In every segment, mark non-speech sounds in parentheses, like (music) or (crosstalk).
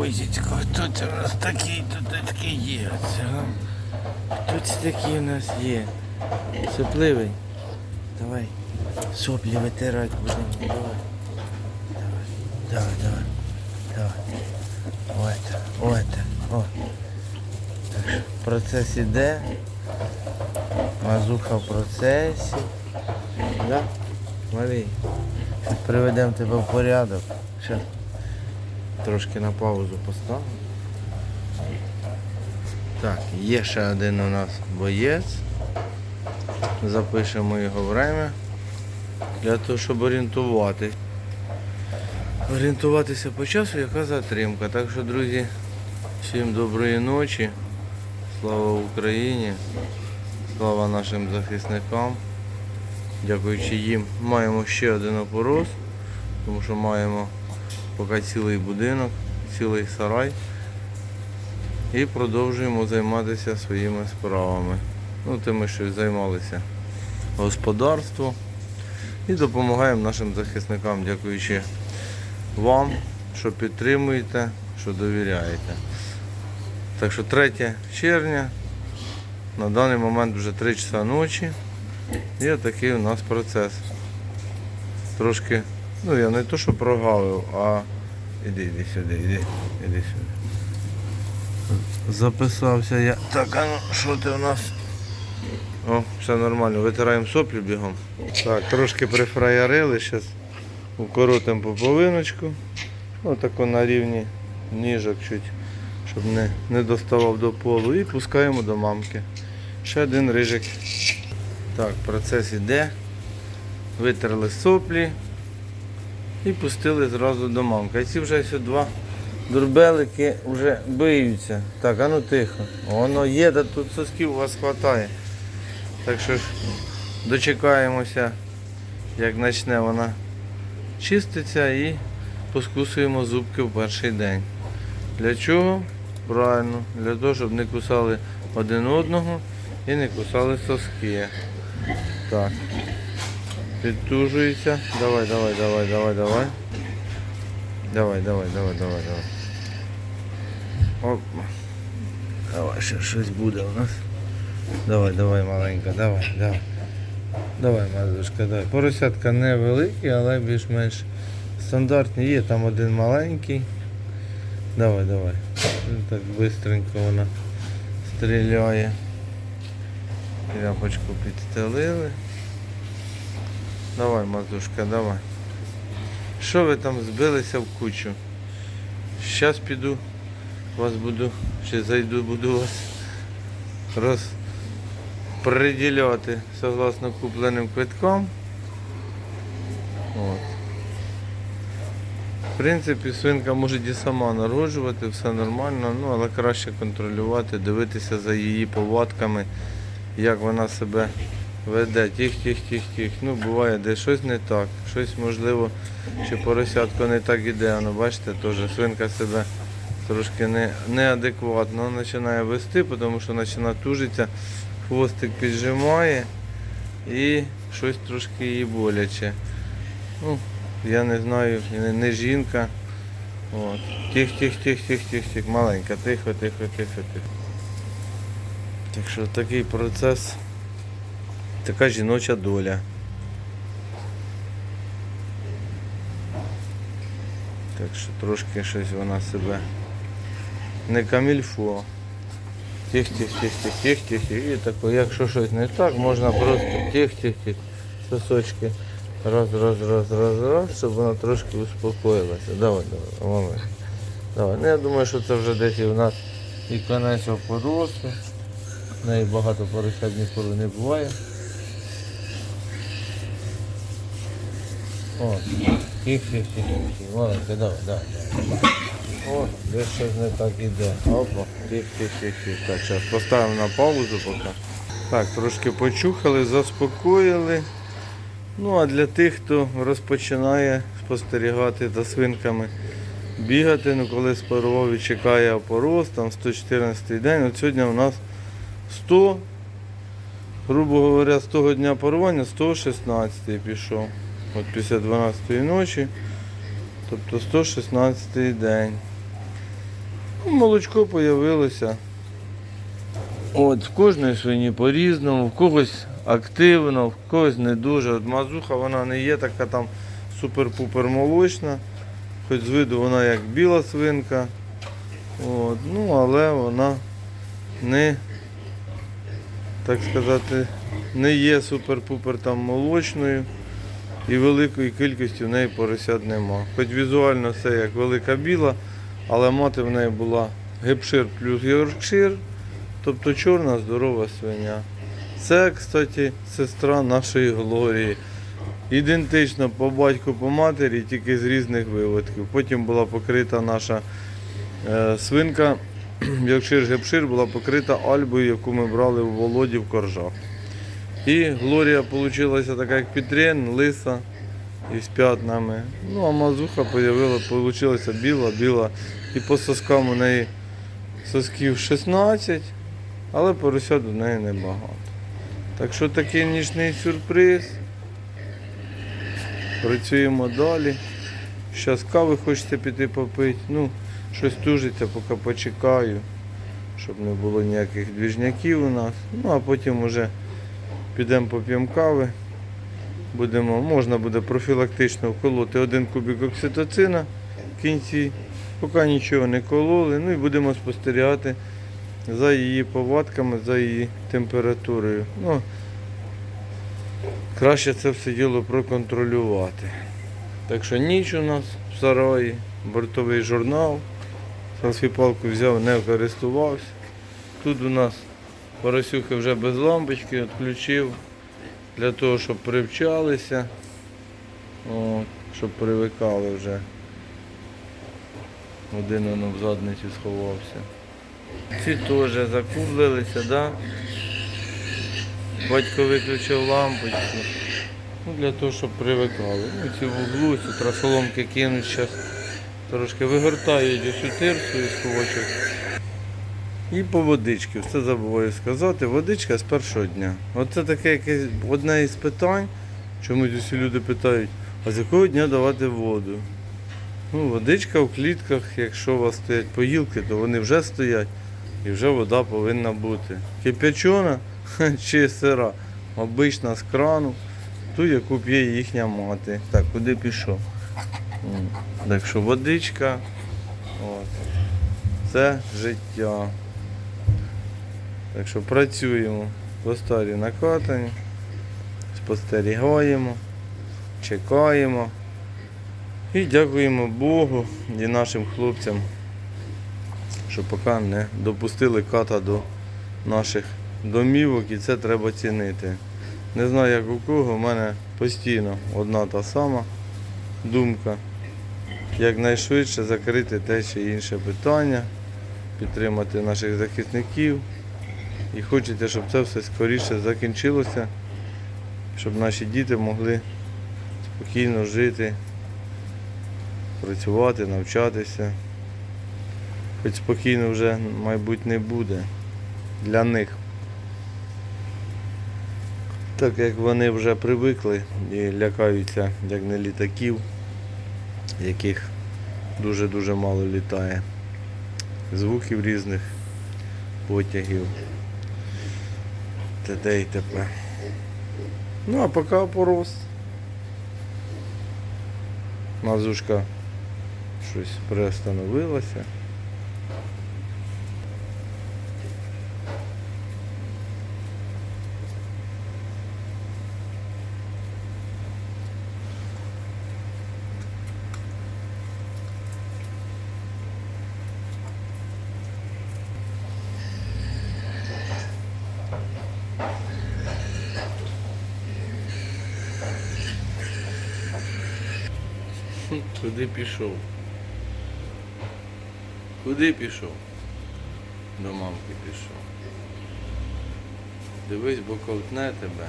Ой, дідько, хто це у нас такий, тут такий є? Хто це такий у нас є? Сопливий. Давай. Соплі витирати будемо. Давай. Давай, давай, давай. Давай. Так, ой. О. Процес іде. Мазуха в процесі. Да? Малий. Приведемо тебе в порядок. Зараз трошки на паузу поставимо. Так, є ще один у нас боєць. Запишемо його время для того, щоб орієнтувати. Орієнтуватися по часу, яка затримка. Так що, друзі, всім доброї ночі. Слава Україні! Слава нашим захисникам. Дякуючи їм, маємо ще один опорос, тому що маємо поки цілий будинок, цілий сарай. І продовжуємо займатися своїми справами. Ну, тими, що займалися господарством. І допомагаємо нашим захисникам, дякуючи вам, що підтримуєте, що довіряєте. Так що 3 червня, на даний момент вже 3 часа ночі. І такий у нас процес. Трошки, ну я не то, що прогавив, а іди, іди сюди, іди, іди сюди. Записався я. Так, а ну що ти у нас? О, все нормально, витираємо соплю бігом. Так, трошки прифраярили, зараз укоротимо пополиночку. Отако на рівні ніжок чуть, щоб не, не доставав до полу. І пускаємо до мамки. Ще один рижик. Так, процес іде. Витерли соплі і пустили зразу до мамки. А ці вже ось два дурбелики вже биються. Так, а ну тихо. Воно є, да тут сосків у вас вистачає. Так що ж дочекаємося, як почне вона чиститься і поскусуємо зубки в перший день. Для чого? Правильно, для того, щоб не кусали один одного і не кусали соски. Так. Підтужується. Давай, давай, давай, давай, давай. Давай, давай, давай, давай, давай. Оп. Давай, ще щось буде у нас. Давай, давай, маленька, давай, давай. Давай, мазушка, давай. Поросятка невеликі, але більш-менш стандартні. Є там один маленький. Давай, давай. Так швидко вона стріляє. Тряпочку підстелили. Давай, мазушка, давай. Що ви там збилися в кучу? Зараз піду, вас буду, ще зайду, буду вас розподіляти согласно купленим квиткам. От. В принципі, свинка може і сама народжувати, все нормально, ну, але краще контролювати, дивитися за її повадками, як вона себе веде. Тих, тих, тих, тих. Ну, буває, де щось не так, щось можливо, чи поросятко не так іде. Ну, бачите, теж свинка себе трошки не, неадекватно починає вести, тому що починає тужитися, хвостик піджимає і щось трошки їй боляче. Ну, я не знаю, не, не жінка. От. Тих, тих, тих, тих, тих, тих, маленька, тихо, тихо, тихо, тихо. Так що такий процес, така жіноча доля. Так що трошки щось вона себе не камільфо. Тих, тих, тих, тих, тих, тих, тих. І тако, якщо щось не так, можна просто тих, тих, тих, сосочки. Раз, раз, раз, раз, раз, щоб вона трошки успокоїлася. Давай, давай, мама. Давай. Ну, я думаю, що це вже десь в нас і конець опоросу. В неї багато поросят ніколи не буває. О, тих, тих, тих, тих. Маленька, давай, давай, давай. О, десь щось не так іде. Опа, тих, тих, тих. Так, зараз поставимо на паузу поки. Так, трошки почухали, заспокоїли. Ну а для тих, хто розпочинає спостерігати за свинками, бігати, ну коли спарував і чекає опорос, там 114 день, от сьогодні у нас 100, грубо говоря, з того дня парування 116 пішов. От після 12-ї ночі, тобто 116 день. Ну, молочко появилося. От, в кожної свині по-різному, в когось активно, в когось не дуже. От мазуха вона не є така там супер-пупер молочна. Хоч з виду вона як біла свинка. От, ну, але вона не, так сказати, не є супер-пупер там молочною. І великої кількості в неї поросят нема. Хоч візуально все як велика біла, але мати в неї була гепшир плюс йоркшир, тобто чорна здорова свиня. Це, кстати, сестра нашої Глорії. Ідентично по батьку, по матері, тільки з різних виводків. Потім була покрита наша е, свинка, (clears throat) Йоркшир Гепшир була покрита альбою, яку ми брали у Володі в коржах. І Глорія вийшла така, як Петрен, лиса із п'ятнами. Ну, а мазуха вийшла біла, біла. І по соскам у неї сосків 16, але поросят у неї небагато. Так що такий нічний сюрприз. Працюємо далі. Зараз кави хочеться піти попити. Ну, щось тужиться, поки почекаю, щоб не було ніяких двіжняків у нас. Ну а потім вже підемо поп'ємо кави. Будемо, можна буде профілактично вколоти один кубик окситоцина в кінці, поки нічого не кололи. Ну і будемо спостерігати за її повадками, за її температурою. Ну, краще це все діло проконтролювати. Так що ніч у нас в сараї, бортовий журнал. Салфіпалку взяв, не користувався. Тут у нас поросюхи вже без лампочки відключив для того, щоб привчалися, щоб привикали вже. Один воно в задницю сховався. Ці теж закублилися, да? Батько виключив лампочку. Ну, для того, щоб привикали. Ну, ці в углу, ці трасоломки кинуть зараз. Трошки вигортають ось у тирсу із кувочок. І по водички, все забуваю сказати, водичка з першого дня. Оце таке якесь одне із питань, чомусь усі люди питають, а з якого дня давати воду? Ну, водичка в клітках, якщо у вас стоять поїлки, то вони вже стоять і вже вода повинна бути. Кип'ячона (laughs) чи сира, обична з крану, ту, яку п'є їхня мати. Так, куди пішов? Так що водичка, от, це життя. Так що працюємо по старі накатані, спостерігаємо, чекаємо і дякуємо Богу і нашим хлопцям, що поки не допустили ката до наших домівок і це треба цінити. Не знаю як у кого, в мене постійно одна та сама думка. Якнайшвидше закрити те чи інше питання, підтримати наших захисників. І хочеться, щоб це все скоріше закінчилося, щоб наші діти могли спокійно жити, працювати, навчатися. Хоч спокійно вже, мабуть, не буде для них. Так як вони вже привикли і лякаються як не літаків, яких дуже-дуже мало літає, звуків різних потягів. Т.д. і т.п. Ну а поки порос. Мазушка щось приостановилася. Куди пішов? Куди пішов? До мамки пішов. Дивись, бо ковтне тебе.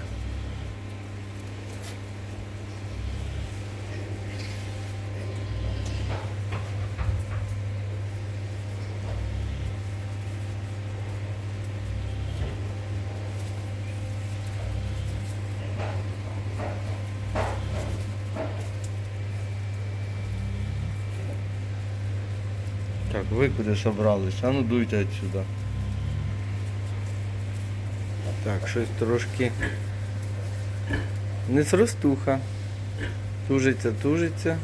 Куди собрались? А ну дуйте отсюда. Так, щось трошки не зростуха. Тужиться, тужиться.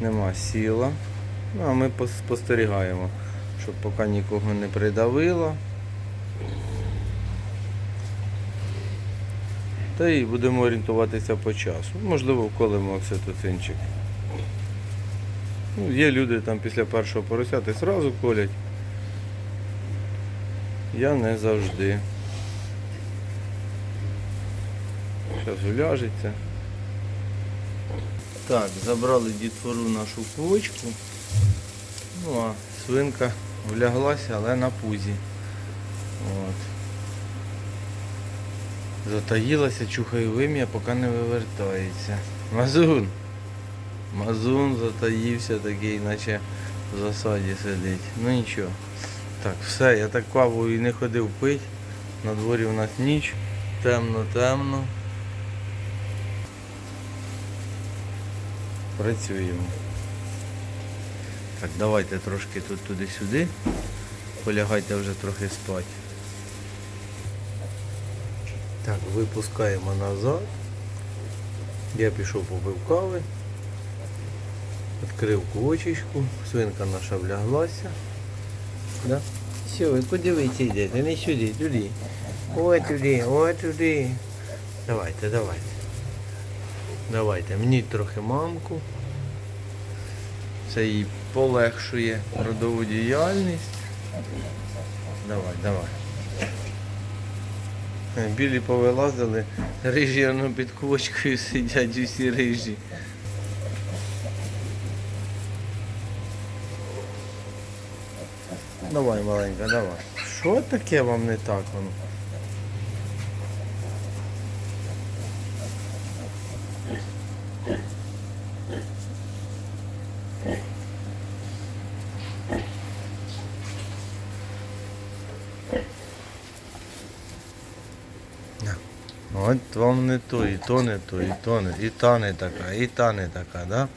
Нема сіла. Ну, а ми спостерігаємо, щоб поки нікого не придавило. Та і будемо орієнтуватися по часу. Можливо, вколимо окситоцинчик. Ну, є люди там після першого поросяти зразу колять. Я не завжди. Зараз уляжеться. Так, забрали дітвору нашу квочку. Ну а свинка вляглася, але на пузі. От. Затаїлася, чухає вим'я, поки не вивертається. Мазун! Мазун затаївся такий, наче в засаді сидить. Ну нічого. Так, все, я так каву і не ходив пить. На дворі у нас ніч. Темно, темно. Працюємо. Так, давайте трошки тут туди-сюди. Полягайте вже трохи спати. Так, випускаємо назад. Я пішов попив кави. Відкрив квочечку, свинка наша вляглася. Да? Все, ви куди ви йдете? Не сюди, туди. Ой туди, ой туди. Давайте, давайте. Давайте, мені трохи мамку. Це їй полегшує родову діяльність. Давай, давай. Білі повилазили, рижі воно під квочкою сидять усі рижі. Давай, маленька, давай. Що таке вам не так воно? От вам не то, і то не то, і то не, і та не така, і та не така, да?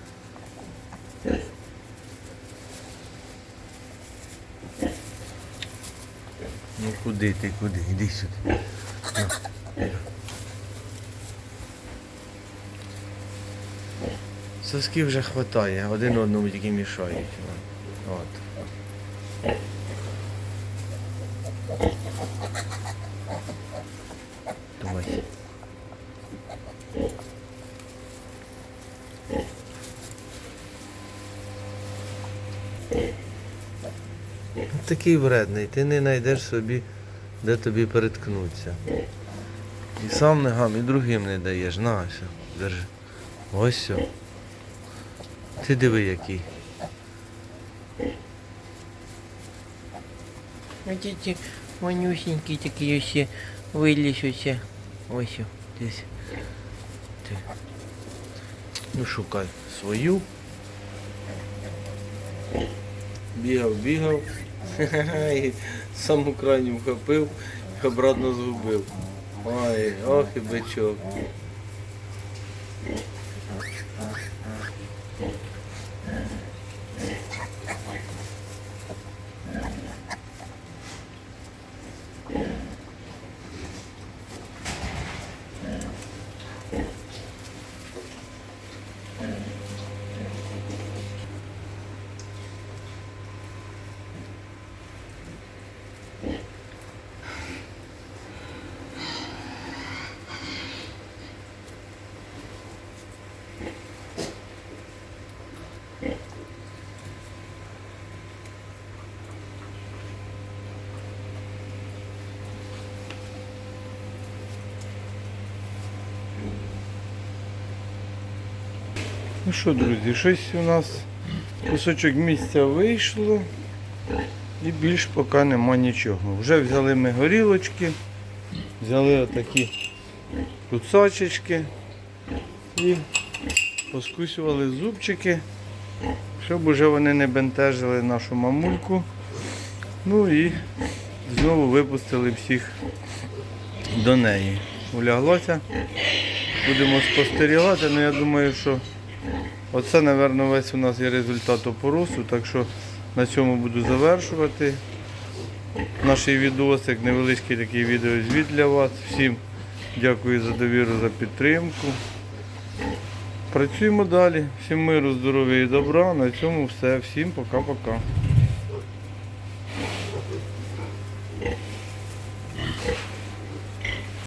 Ну куди ти, куди? Іди сюди. Соски вже хватає, один одному тільки мішають. От. Давай. Такий вредний, ти не знайдеш собі, де тобі переткнуться. І сам не гам, і другим не даєш. На, все, держи. Ось все. Ти диви який. А ті манюсенькі такі ось виліз ось. Ось десь. Ти. Ну шукай свою. Бігав, бігав. Саму крайню вхопив і обратно згубив. Ой, ох і бичок. Ну що, друзі, щось у нас кусочок місця вийшло і більш поки нема нічого. Вже взяли ми горілочки, взяли отакі кусачечки і поскусювали зубчики, щоб уже вони не бентежили нашу мамульку. Ну і знову випустили всіх до неї. Уляглося. Будемо спостерігати, але я думаю, що оце, мабуть, весь у нас є результат опоросу, так що На цьому буду завершувати наш відосик, невеличкий такий відеозвіт для вас. Всім дякую за довіру, за підтримку. Працюємо далі. Всім миру, здоров'я і добра. На цьому все. Всім пока-пока.